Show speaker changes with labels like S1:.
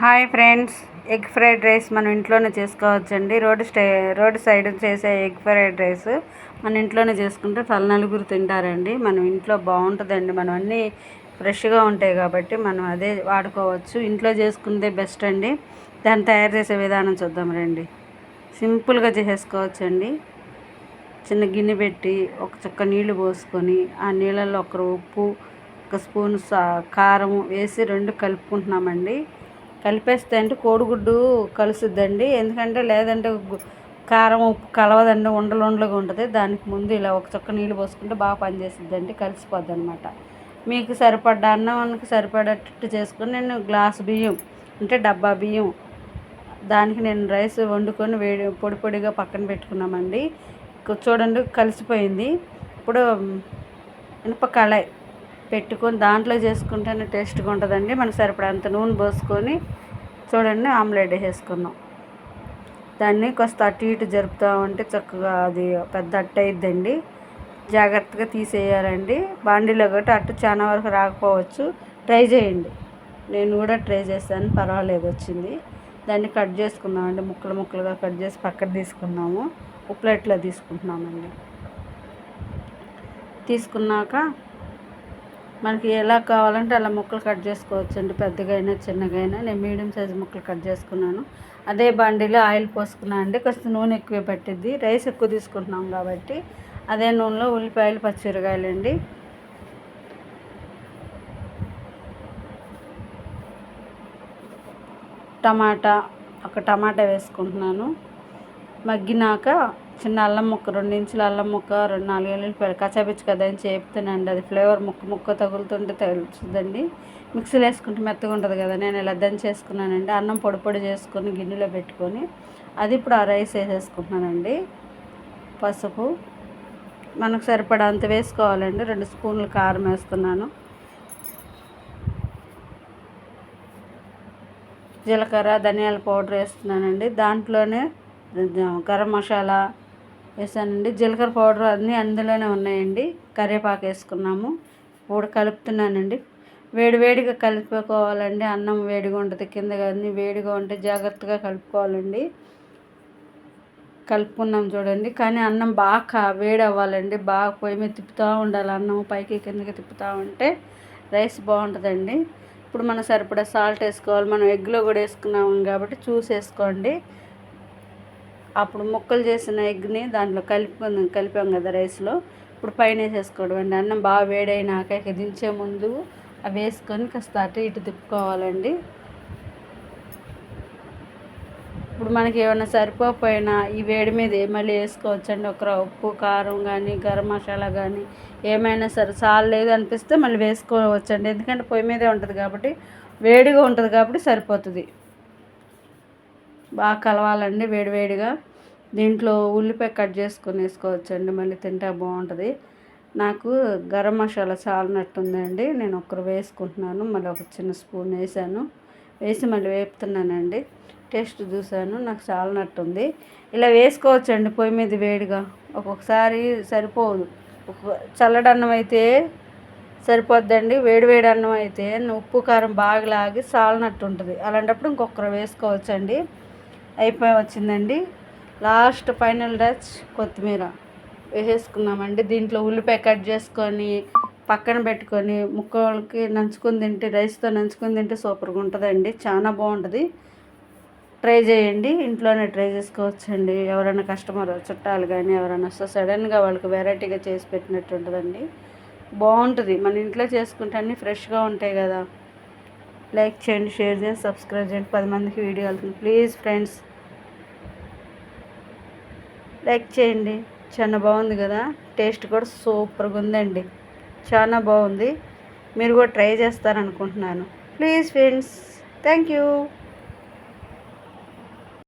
S1: Hi friends egg fried rice మనం ఇంట్లోనే చేసుకోవచ్చండి. రోడ్ స్టే రోడ్ సైడ్ చేసే ఎగ్ ఫ్రైడ్ రైస్ మన ఇంట్లోనే చేసుకుంటే తల నలుగురు తింటారండి. మనం ఇంట్లో బాగుంటుందండి. మనం అన్నీ ఫ్రెష్గా ఉంటాయి కాబట్టి మనం అదే వాడుకోవచ్చు. ఇంట్లో చేసుకుంటే బెస్ట్ అండి. దాన్ని తయారు చేసే విధానం చూద్దాం రండి. సింపుల్గా చేసేసుకోవచ్చండి చిన్న గిన్నె పెట్టి ఒక చుక్క నీళ్ళు పోసుకొని ఆ నీళ్ళల్లో ఒక ఉప్పు ఒక స్పూన్ సా కారం వేసి రెండు కలుపుకుంటున్నామండి. కలిపేస్తే అంటే కోడిగుడ్డు కలుసుద్దండి. ఎందుకంటే లేదంటే కారం ఉప్పు కలవదండి. ఉండలు ఉండలుగా ఉంటుంది. దానికి ముందు ఇలా ఒక చుక్క నీళ్ళు పోసుకుంటే బాగా పనిచేసిద్దండి. కలిసిపోద్ది అనమాట మీకు సరిపడ్డ అన్నానికి సరిపడేటట్టు చేసుకుని నేను గ్లాస్ బియ్యం అంటే డబ్బా బియ్యం దానికి నేను రైస్ వండుకొని వేడి పొడి పొడిగా పక్కన పెట్టుకున్నామండి. చూడండి కలిసిపోయింది. ఇప్పుడు ఇనుప కళాయి. పెట్టుకొని దాంట్లో చేసుకుంటేనే టేస్ట్గా ఉంటుందండి. మనకు సరిపడంత నూనె పోసుకొని చూడండి ఆమ్లెట్ వేసుకున్నాం దాన్ని కొంత అటు ఇటు జరుపుతూ ఉంటే చక్కగా అది పెద్ద అట్ట అయిద్దండి. జాగ్రత్తగా తీసేయాలండి. బాండీలో కాబట్టి అట్టు చాలా వరకు రాకపోవచ్చు. ట్రై చేయండి. నేను కూడా ట్రై చేశాను పర్వాలేదు వచ్చింది. దాన్ని కట్ చేసుకుందామండి. ముక్కలు ముక్కలుగా కట్ చేసి పక్కన తీసుకున్నాము ప్లేట్లో తీసుకుంటున్నామండి. తీసుకున్నాక మనకి ఎలా కావాలంటే అలా ముక్కలు కట్ చేసుకోవచ్చండి. పెద్దగైనా పెద్దగా అయినా చిన్నగా అయినా నేను మీడియం సైజు ముక్కలు కట్ చేసుకున్నాను. అదే బండిలో ఆయిల్ పోసుకున్నాను అండి. కాస్త నూనె ఎక్కువ పట్టిద్ది. రైస్ ఎక్కువ తీసుకుంటున్నాం కాబట్టి అదే నూనెలో ఉల్లిపాయలు పచ్చిమిరకాయలండి. టమాటా ఒక టమాటా వేసుకుంటున్నాను. మగ్గినాక చిన్న అల్లం ముక్క రెండు ఇంచుల అల్లం ముక్క రెండు నాలుగు ఎల్లుల్లిపాయలు కచ్చాపిచ్చి కదా అని అది ఫ్లేవర్ ముక్క ముక్క తగులుతుంటే తగులుతుందండి మిక్సీలో వేసుకుంటే మెత్తగా ఉంటుంది కదా నేను ఇలా దంచేసుకున్నానండి అన్నం పొడి పొడి చేసుకొని గిన్నెలో పెట్టుకొని అది ఇప్పుడు ఆ రైస్ వేసేసుకుంటున్నానండి. పసుపు మనకు సరిపడా అంత వేసుకోవాలండి. రెండు స్పూన్లు కారం వేస్తున్నాను. జీలకర్ర ధనియాల పౌడర్ వేస్తున్నానండి. దాంట్లోనే గరం మసాలా వేసానండి. జీలకర్ర పౌడర్ అన్నీ అందులోనే ఉన్నాయండి. కరివేపాకు వేసుకున్నాము. ఇప్పుడు కలుపుతున్నానండి. వేడివేడిగా కలుపుకోవాలండి. అన్నం వేడిగా ఉంటుంది. కింద అన్నీ వేడిగా ఉంటే జాగ్రత్తగా కలుపుకోవాలండి. కలుపుకున్నాం చూడండి. కానీ అన్నం బాగా వేడి అవ్వాలండి బాగా పొయ్యి మీద తిప్పుతూ ఉండాలి. అన్నం పైకి కిందకి తిప్పుతూ ఉంటే రైస్ బాగుంటుందండి. ఇప్పుడు మనం సరిపడా సాల్ట్ వేసుకోవాలి. మనం ఎగ్లో కూడా వేసుకున్నాము కాబట్టి చూసి వేసుకోండి అప్పుడు ముక్కలు చేసిన ఎగ్ని దాంట్లో కలిపి కలిపాం కదా రైస్లో. ఇప్పుడు పైన వేసేసుకోవడం అండి. అన్నం బాగా వేడైనాక ఇక దించే ముందు అవి వేసుకొని కాస్త అటు ఇటు తిప్పుకోవాలండి. ఇప్పుడు మనకి ఏమైనా సరిపోకపోయినా ఈ వేడి మీద మళ్ళీ వేసుకోవచ్చండి. ఒక ఉప్పు కారం కానీ గరం మసాలా కానీ ఏమైనా సరే చాలేదు అనిపిస్తే మళ్ళీ వేసుకోవచ్చండి. ఎందుకంటే పొయ్యి మీదే ఉంటుంది కాబట్టి వేడిగా ఉంటుంది కాబట్టి సరిపోతుంది. బాగా కలవాలండి వేడివేడిగా దీంట్లో ఉల్లిపాయ కట్ చేసుకొని వేసుకోవచ్చండి మళ్ళీ తింటే బాగుంటుంది. నాకు గరం మసాలా చాలినట్టుందండి నేను ఒకరు వేసుకుంటున్నాను మళ్ళీ ఒక చిన్న స్పూన్ వేసాను. వేసి మళ్ళీ వేపుతున్నానండి. టేస్ట్ చూశాను నాకు చాలినట్టుంది ఇలా వేసుకోవచ్చండి పొయ్యి మీద వేడిగా. ఒక్కొక్కసారి సరిపోదు. చల్లడన్నం అయితే సరిపోద్దండి వేడి వేడి అన్నం అయితే ఉప్పు కారం బాగా లాగి చాలినట్టు ఉంటుంది అలాంటప్పుడు ఇంకొకరు వేసుకోవచ్చండి. అయిపోయి వచ్చిందండి. లాస్ట్ ఫైనల్ టచ్ కొత్తిమీర వేసేసుకున్నామండి. దీంట్లో ఉల్లిపాయ కట్ చేసుకొని పక్కన పెట్టుకొని ముక్కలకి నంచుకొని తింటే రైస్తో నంచుకొని తింటే సూపర్గా ఉంటుందండి. చాలా బాగుంటుంది. ట్రై చేయండి. ఇంట్లోనే ట్రై చేసుకోవచ్చండి. ఎవరైనా కస్టమర్ చుట్టాలు కానీ ఎవరైనా వస్తే సడన్గా వాళ్ళకి వెరైటీగా చేసి పెట్టినట్టు ఉంటుందండి. బాగుంటుంది. మన ఇంట్లో చేసుకుంటే అన్నీ ఫ్రెష్గా ఉంటాయి కదా. లైక్ చేయండి షేర్ చేయండి సబ్స్క్రైబ్ చేయండి. పది మందికి వీడియో వెళ్తుంది. ప్లీజ్ ఫ్రెండ్స్ లైక్ చేయండి. చాలా బాగుంది కదా? టేస్ట్ కూడా సూపర్గా ఉందండి. చాలా బాగుంది. మీరు కూడా try చేస్తారనుకుంటున్నాను. Please friends thank you.